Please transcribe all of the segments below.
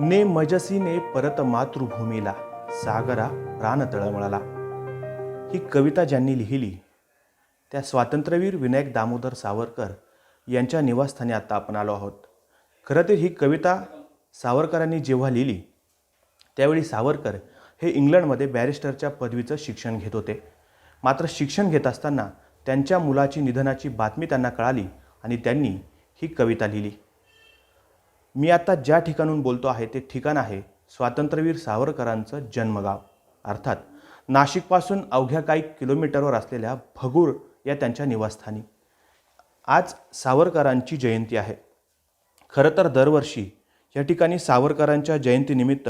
ने मजसीने परत मातृभूमीला सागरा प्राण तळमळला ही कविता ज्यांनी लिहिली त्या स्वातंत्र्यवीर विनायक दामोदर सावरकर यांच्या निवासस्थानी आता आपण आलो आहोत. खरं तर ही कविता सावरकरांनी जेव्हा लिहिली त्यावेळी सावरकर हे इंग्लंडमध्ये बॅरिस्टरच्या पदवीचं शिक्षण घेत होते. मात्र शिक्षण घेत असताना त्यांच्या मुलाची निधनाची बातमी त्यांना कळाली आणि त्यांनी ही कविता लिहिली. मी आता ज्या ठिकाणून बोलतो आहे ते ठिकाण आहे स्वातंत्र्यवीर सावरकरांचं जन्मगाव. अर्थात नाशिकपासून अवघ्या काही किलोमीटरवर असलेल्या भगूर या त्यांच्या निवासस्थानी. आज सावरकरांची जयंती आहे. खरं तर दरवर्षी या ठिकाणी सावरकरांच्या जयंतीनिमित्त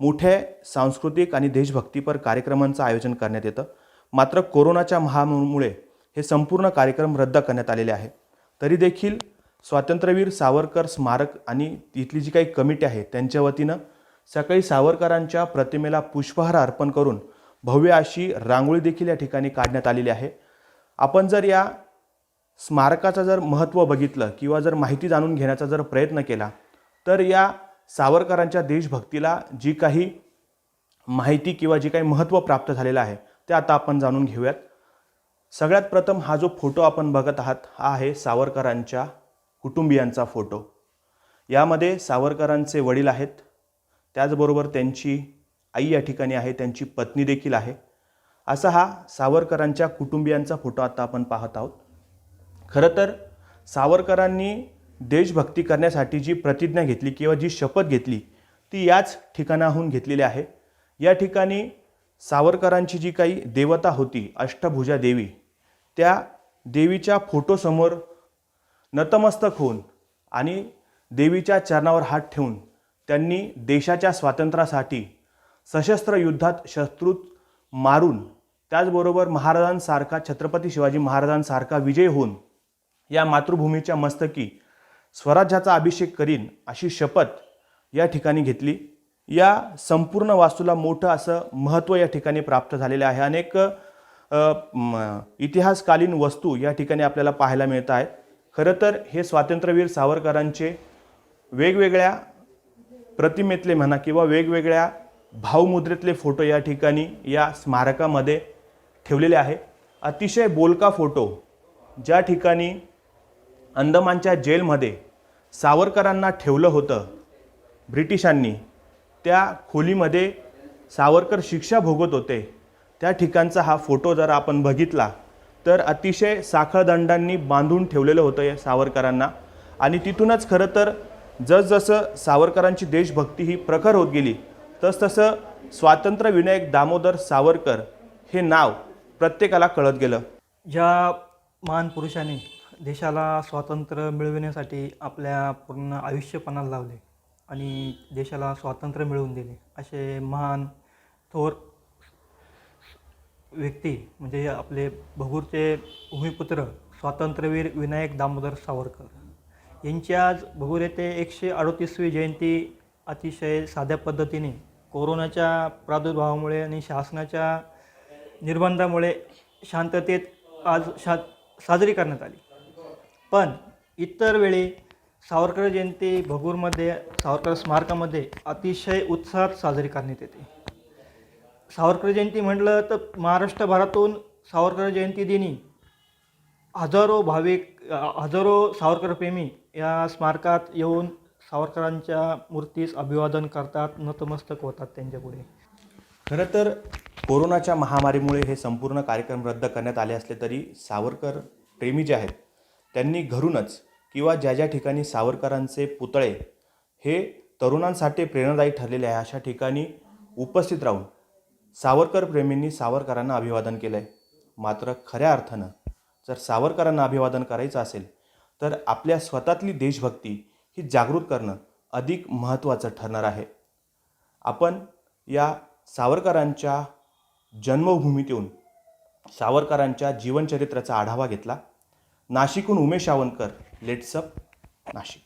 मोठे सांस्कृतिक आणि देशभक्तीपर कार्यक्रमांचं आयोजन करण्यात येतं. मात्र कोरोनाच्या महामारीमुळे हे संपूर्ण कार्यक्रम रद्द करण्यात आलेले आहे. तरी देखील स्वातंत्र्यवीर सावरकर स्मारक आणि तिथली जी काही कमिटी आहे त्यांच्या वतीनं सकाळी सावरकरांच्या प्रतिमेला पुष्पहार अर्पण करून भव्य अशी रांगोळी देखील या ठिकाणी काढण्यात आलेली आहे. आपण जर या स्मारकाचं जर महत्त्व बघितलं किंवा जर माहिती जाणून घेण्याचा जर प्रयत्न केला तर या सावरकरांच्या देशभक्तीला जी काही माहिती किंवा जी काही महत्त्व प्राप्त झालेलं आहे ते आता आपण जाणून घेऊयात. सगळ्यात प्रथम हा जो फोटो आपण बघत आहात हा आहे सावरकरांच्या कुटुंबियांचा फोटो. यामध्ये सावरकरांचे वडील आहेत. त्याचबरोबर त्यांची आई या ठिकाणी आहे. त्यांची पत्नी देखील आहे. असा हा सावरकरांच्या कुटुंबियांचा फोटो आता आपण पाहत आहोत. खरं तर सावरकरांनी देशभक्ती करण्यासाठी जी प्रतिज्ञा घेतली किंवा जी शपथ घेतली ती याच ठिकाणाहून घेतलेली आहे. या ठिकाणी सावरकरांची जी काही देवता होती अष्टभुजा देवी त्या देवीच्या फोटोसमोर नतमस्तक होऊन आणि देवीच्या चरणावर हात ठेवून त्यांनी देशाच्या स्वातंत्र्यासाठी सशस्त्र युद्धात शत्रूत मारून त्याचबरोबर महाराजांसारखा छत्रपती शिवाजी महाराजांसारखा विजय होऊन या मातृभूमीच्या मस्तकी स्वराज्याचा अभिषेक करीन अशी शपथ या ठिकाणी घेतली. या संपूर्ण वास्तूला मोठं असं महत्त्व या ठिकाणी प्राप्त झालेलं आहे. अनेक इतिहासकालीन वस्तू या ठिकाणी आपल्याला पाहायला मिळत आहेत. खरं तर हे स्वातंत्र्यवीर सावरकरांचे वेगवेगळ्या प्रतिमेतले म्हणा किंवा वेगवेगळ्या भावमुद्रेतले फोटो या ठिकाणी या स्मारकामध्ये ठेवलेले आहे. अतिशय बोलका फोटो ज्या ठिकाणी अंदमानच्या जेलमध्ये सावरकरांना ठेवलं होतं ब्रिटिशांनी. त्या खोलीमध्ये सावरकर शिक्षा भोगत होते. त्या ठिकाणचा हा फोटो जर आपण बघितला तर अतिशय साखळदंडांनी बांधून ठेवलेलं होतं या सावरकरांना. आणि तिथूनच खरं तर जसजसं सावरकरांची देशभक्ती ही प्रखर होत गेली तसतसं स्वातंत्र्य विनायक दामोदर सावरकर हे नाव प्रत्येकाला कळत गेलं. ज्या महान पुरुषाने देशाला स्वातंत्र्य मिळविण्यासाठी आपल्या पूर्ण आयुष्यपणाला लावले आणि देशाला स्वातंत्र्य मिळवून दिले असे महान थोर व्यक्ती म्हणजे आपले भगूरचे भूमिपुत्र स्वातंत्र्यवीर विनायक दामोदर सावरकर. यांची आज भगूर येथे एकशे अडोतीसवी जयंती अतिशय साध्या पद्धतीने कोरोनाच्या प्रादुर्भावामुळे आणि शासनाच्या निर्बंधामुळे शांततेत आज शा साजरी करण्यात आली. पण इतर वेळी सावरकर जयंती भगूरमध्ये सावरकर स्मारकामध्ये अतिशय उत्साहात साजरी करण्यात येते. सावरकर जयंती म्हटलं तर महाराष्ट्रभरातून सावरकर जयंती दिनी हजारो भाविक हजारो सावरकरप्रेमी या स्मारकात येऊन सावरकरांच्या मूर्तीस अभिवादन करतात नतमस्तक होतात त्यांच्यापुढे खरं तर कोरोनाच्या महामारीमुळे हे संपूर्ण कार्यक्रम रद्द करण्यात आले असले तरी सावरकर प्रेमी जे आहेत त्यांनी घरूनच किंवा ज्या ज्या ठिकाणी सावरकरांचे पुतळे हे तरुणांसाठी प्रेरणादायी ठरलेले आहे अशा ठिकाणी उपस्थित राहून सावरकर प्रेमींनी सावरकरांना अभिवादन केलं आहे मात्र खऱ्या अर्थानं जर सावरकरांना अभिवादन करायचं असेल तर आपल्या स्वतःतली देशभक्ती ही जागृत करणं अधिक महत्त्वाचं ठरणार आहे. आपण या सावरकरांच्या जन्मभूमीत येऊन सावरकरांच्या जीवनचरित्राचा आढावा घेतला. नाशिकहून उमेश सावंतकर लेट्सअप नाशिक.